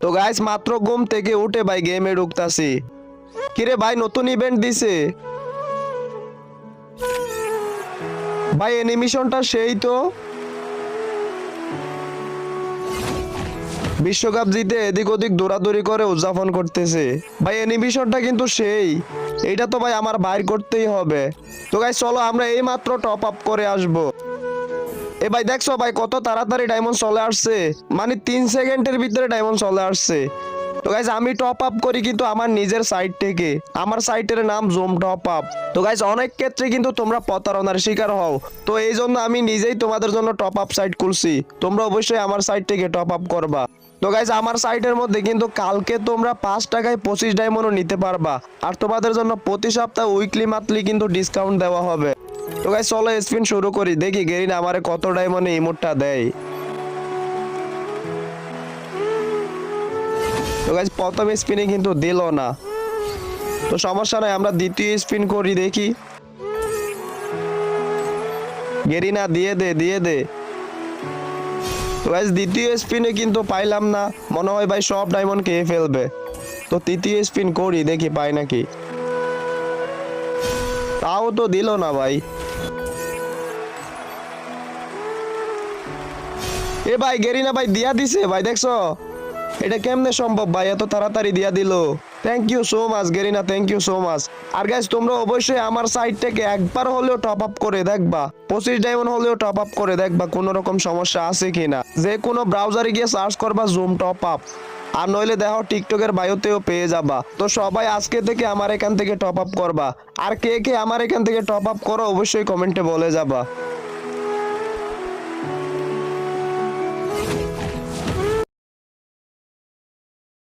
তো গাইস মাত্র ঘুম থেকে উঠে ভাই গেমে ঢুকতাছি। কিরে ভাই, নতুন ইভেন্ট দিছে? ভাই অ্যানিমেশনটা সেই তো। বিশ্বকাপ জিতে এদিক ওদিক দৌড়াদৌড়ি করে উদযাপন করতেছে। ভাই অ্যানিমেশনটা কিন্তু সেই। এইটা তো ভাই আমার বাইর করতেই হবে। তো গাই চলো আমরা এই মাত্র টপ আপ করে আসব। এ ভাই দেখছ ভাই কত তাড়াতাড়ি ডায়মন্ড চলে আসছে। মানে তিন সেকেন্ডের ভিতরে ডায়মন্ড চলে আসছে। তো গাইজ আমি টপ আপ করি কিন্তু আমার নিজের সাইট থেকে। আমার সাইটের নাম জুম টপ আপ তো গাইজ অনেক ক্ষেত্রে কিন্তু তোমরা প্রতারণার শিকার হও। তো এই জন্য আমি নিজেই তোমাদের জন্য টপ আপ সাইট খুলছি। তোমরা অবশ্যই আমার সাইট থেকে টপ আপ করবা। তো গাইজ আমার সাইটের মধ্যে কিন্তু কালকে তোমরা পাঁচ টাকায় পঁচিশ ডায়মন্ডও নিতে পারবা। আর তোমাদের জন্য প্রতি সপ্তাহে উইকলি মান্থলি কিন্তু ডিসকাউন্ট দেওয়া হবে। তো গাইজ চলো স্পিন শুরু করি। দেখি গেরিন আমারে কত ডায়মন্ডে ইমোটটা দেয়। তো গাইজ প্রথম স্পিনে কিন্তু দিল না। তো সমস্যা নাই, আমরা দ্বিতীয় স্পিন করি, দেখি। গেরিনা, দিয়ে দে দিয়ে দে। তো গাইজ দ্বিতীয় স্পিনে কিন্তু পাইলাম না। মনে হয় ভাই সব ডায়মন্ড খেয়ে ফেলবে। তো তৃতীয় স্পিন করি, দেখি পাই নাকি। তাও তো দিল না ভাই। এ ভাই গেরিনা ভাই দিয়া দিছে। ভাই, দেখছ? এটা কেমনে সম্ভব? ভাই, এত তাড়াতাড়ি দিয়া দিল। Thank you so much Garena thank you so much R guys তোমরা অবশ্যই আমার সাইট থেকে একবার হলেও টপ আপ করে দেখবা। পঁচিশ ডায়মন্ড হলেও টপ আপ করে দেখবা কোনো রকম সমস্যা আছে কিনা। যে কোনো ব্রাউজারে গিয়ে সার্চ করবা জুম টপ আপ আর নইলে দেখো টিকটকের বায়োতেও পেয়ে যাবা। তো সবাই আজকে থেকে আমার এখান থেকে টপ আপ করবা। আর কে কে আমার এখান থেকে টপ আপ করো, অবশ্যই কমেন্টে বলে যাবা।